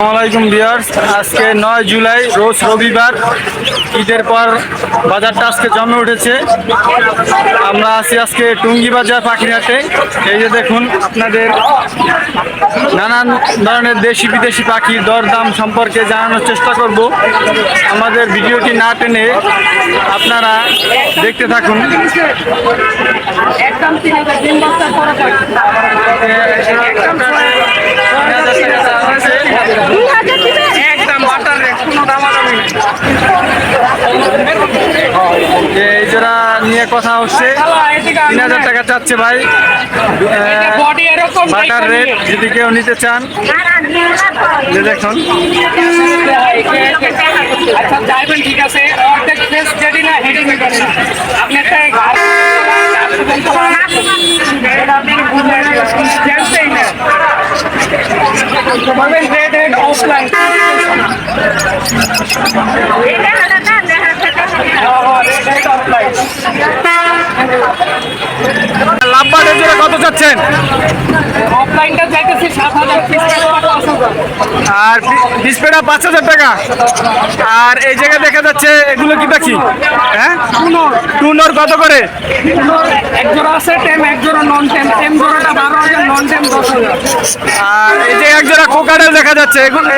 আসসালামাইকুম বিয়ার্স আজকে নয় জুলাই রোজ রবিবার। ঈদের পর বাজারটা আজকে জমে উঠেছে। আমরা আছি আজকে টুঙ্গি বাজার পাখিরহাটে। এই যে দেখুন আপনাদের নানান ধরনের দেশি বিদেশি পাখির দরদাম সম্পর্কে জানানোর চেষ্টা করব। আমাদের ভিডিওটি না টেনে আপনারা দেখতে থাকুন। একদম একদম বাটার রেট কোনো দামাদামি এই জোড়া নিয়ে কথা হচ্ছে তিন হাজার টাকা চাচ্ছে ভাই। বাটার রেট যদি কেউ নিতে চান যে দেখুন। আচ্ছা যাইবেন ঠিক আছে। অর্ধেক ফেস যেটি না হেডি আপনি একটা বলবেন রেড হেড অফলাইন অফলাইন লাভবাটের জোড়া কত চাচ্ছেন অফলাইনটা পাঁচ হাজার। আর ডিসপ্লেটা পাঁচ হাজার টাকা। আর এই জায়গায় দেখা যাচ্ছে এগুলো কি দেখি হ্যাঁ? টুনোর। কত করে? এক জোড়া আছে টেম এক জোড়া নন টেম। টেম জোড়াটা বারো হাজার নন টেম দশ হাজার। আর এই যে এক জোড়া কোকাডেল দেখা যাচ্ছে এগুলো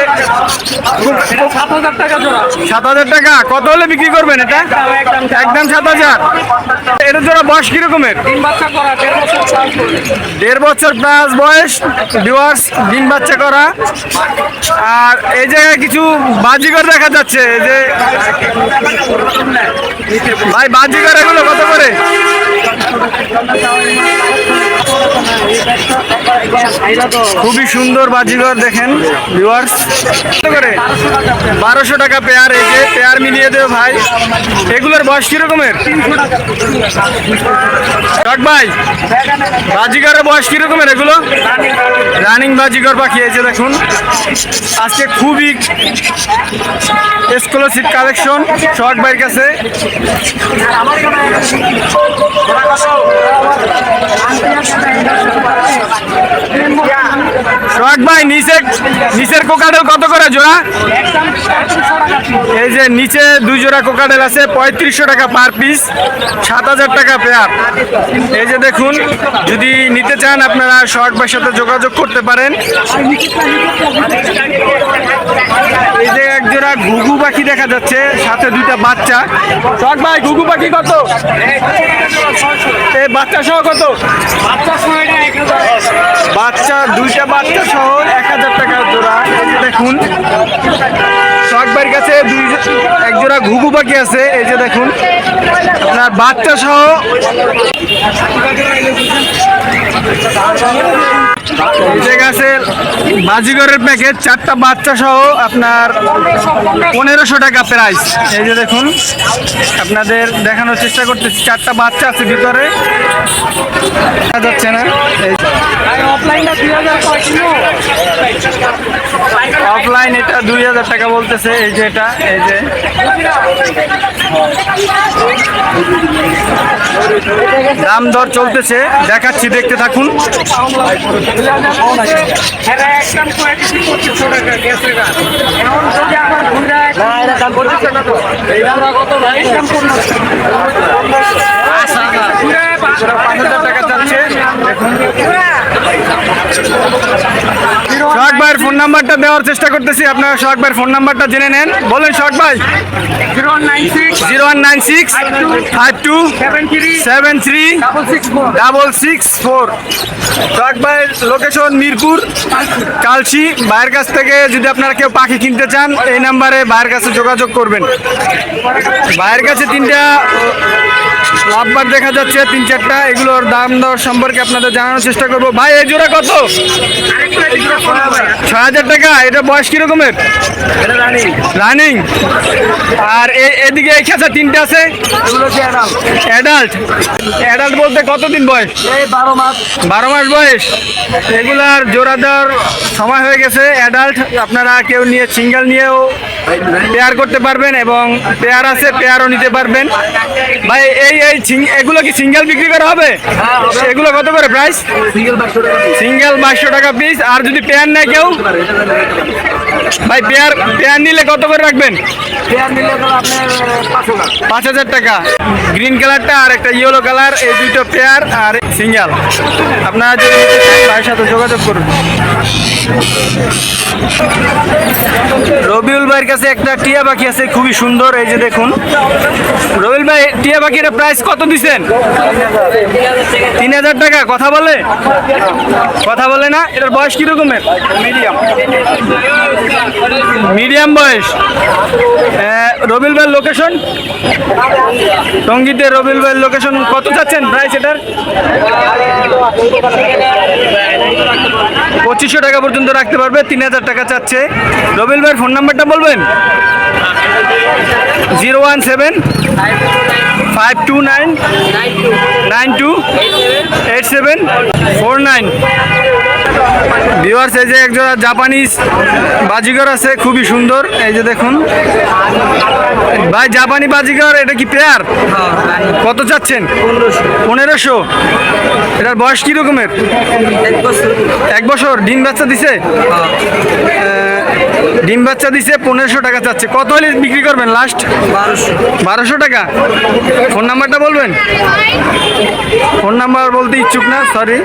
সাত হাজার টাকা জোড়া। সাত হাজার টাকা। কত হলে বিক্রি করবেন এটা? একদম সাত হাজার। এটা জোড়া বয়স কিরকমের? তিন বাচ্চা করা দেড় বছর দেড় বছর প্লাস বয়স ডিওয়ার্স ডিম বাচ্চা করা। আর এই জায়গায় কিছু বাজিগর দেখা যাচ্ছে যে ভাই, বাজিগর এগুলো কত করে? খুবই সুন্দর বাজিগর দেখেন ভিউয়ার্স করে বারোশো টাকা পেয়ার এই যে পেয়ার মিলিয়ে দেবে ভাই। এগুলোর বয়স কিরকমের? কাক ভাই বাজিগরের বয়স কিরকমের এগুলো? রানিং বাজিগর পাখি এই যে দেখুন। আজকে খুবই এক্সক্লুসিভ কালেকশন শখ ভাইয়ের কাছে। শখ ভাই নিচে নিচের কোকাটেল কত করে জোড়া? এই যে নিচে দুই জোড়া কোকাটেল আছে, পঁয়ত্রিশশো টাকা পার পিস, সাত হাজার টাকা পেয়ার। এই যে দেখুন, যদি নিতে চান আপনারা শর্ট ভাইয়ের সাথে যোগাযোগ করতে পারেন। এই যে এক জোড়া ঘুঘু পাখি দেখা যাচ্ছে, সাথে দুইটা বাচ্চা। শর্ট ভাই, ঘুঘু পাখি কত? এই বাচ্চা সহ কত? বাচ্চা দুইটা বাচ্চা এক হাজার টাকা জোড়া। দেখুন শখবাইয়ের কাছে দুই এক ঘুঘু পাখি আছে, এই যে দেখুন। আপনার বাচ্চা সহ যে আছে বাজিগরের প্যাকেট চারটা বাচ্চা সহ আপনার পনেরোশো টাকা প্রাইস এই যে দেখুন, আপনাদের দেখানোর চেষ্টা করতেছি, চারটা বাচ্চা আছে ভিতরে। দেখা যাচ্ছে না। এই অফলাইনটা দুই হাজার কয় কিলো অফলাইন এটা দুই হাজার টাকা বলতেছে এই যে এটা এই যে। দাম দর চলতেছে দেখাচ্ছি দেখতে থাকুন। এরা একদম কয়েকটি পঁচিশশো টাকা চাচ্ছে। দেখুন। শখ ভাইয়ের ফোন নাম্বারটা দেওয়ার চেষ্টা করতেছি। আপনারা শখ ভাইয়ের ফোন নাম্বারটা জেনে নেন। বলেন শখ ভাই। Zero one nine six five two, seven three, double six, four. Six ভাইয়ের লোকেশন মিরপুর কালচি ভাইয়ের কাছ থেকে যদি আপনারা কেউ পাখি কিনতে চান, এই নাম্বারে ভাইয়ের কাছে যোগাযোগ করবেন। ভাইয়ের কাছে তিনটা লাভবার দেখা যাচ্ছে তিন চারটা। এগুলোর দাম দর সম্পর্কে আপনাদের জানানোর চেষ্টা করব। ভাই এই জোড়া কত? হাজার টাকা এটা বয়স কিরকমের রানিং আর এদিকে এই খেঁচা তিনটে আছে? অ্যাডাল্ট অ্যাডাল্ট বলতে কতদিন বয়স? বারো মাস। বারো মাস বয়স। এগুলার জোড়া দেওয়ার সময় হয়ে গেছে। অ্যাডাল্ট আপনারা কেউ নিয়ে সিঙ্গেল নিয়েও পেয়ার করতে পারবেন এবং পেয়ার আছে পেয়ারও নিতে পারবেন। ভাই এই এই এগুলো কি সিঙ্গেল বিক্রি করা হবে? এগুলো কত করে প্রাইস সিঙ্গেল বাইশশো টাকা পিস আর যদি পেয়ার নেয় কেউ? ಎಷ್ಟು ಜನ ಬೇಕು ভাই পেয়ার পেয়ার নিলে কত করে রাখবেন? পাঁচ হাজার। টাকা। গ্রিন কালারটা আর একটা ইয়েলো কালার এই দুটো পেয়ার আর সিঙ্গেল। আপনারা যদি ভাইয়ের সাথে যোগাযোগ করুন। রবিউল ভাইয়ের কাছে একটা টিয়া পাখি আছে খুবই সুন্দর এই যে দেখুন। রবিউল ভাই টিয়া পাখির প্রাইস কত দিছেন? তিন হাজার টাকা কথা বলে? কথা বলে না? এটার বয়স কিরকমের? মিডিয়াম। মিডিয়াম বয়স। আহ, রবিউল ভাইয়ের লোকেশন টঙ্গিতে রবিল ভাইয়ের লোকেশন কত চাচ্ছেন প্রাইস এটার? পঁচিশশো টাকা পর্যন্ত রাখতে পারবে তিন হাজার টাকা চাচ্ছে। রবিল ভাইয়ের ফোন নাম্বারটা বলবেন? Zero one seven five two nine nine two eight seven four nine. Viewers এই যে একজোড়া জাপানিজ বাজিগর আছে, খুবই সুন্দর। এই যে দেখুন। ভাই জাপানি বাজিগর, এটা কি পেয়ার কত চাচ্ছেন? পনেরোশো। এটার বয়স কি রকমের? এক বছর। ডিম বাচ্চা দিছে? ডিম বাচ্চা দিছে, পনেরোশো টাকা চাচ্ছে। কত হলে বিক্রি করবেন লাস্ট বারোশো টাকা। ফোন নাম্বারটা বলবেন? ফোন নাম্বার বলতে ইচ্ছুক না সরি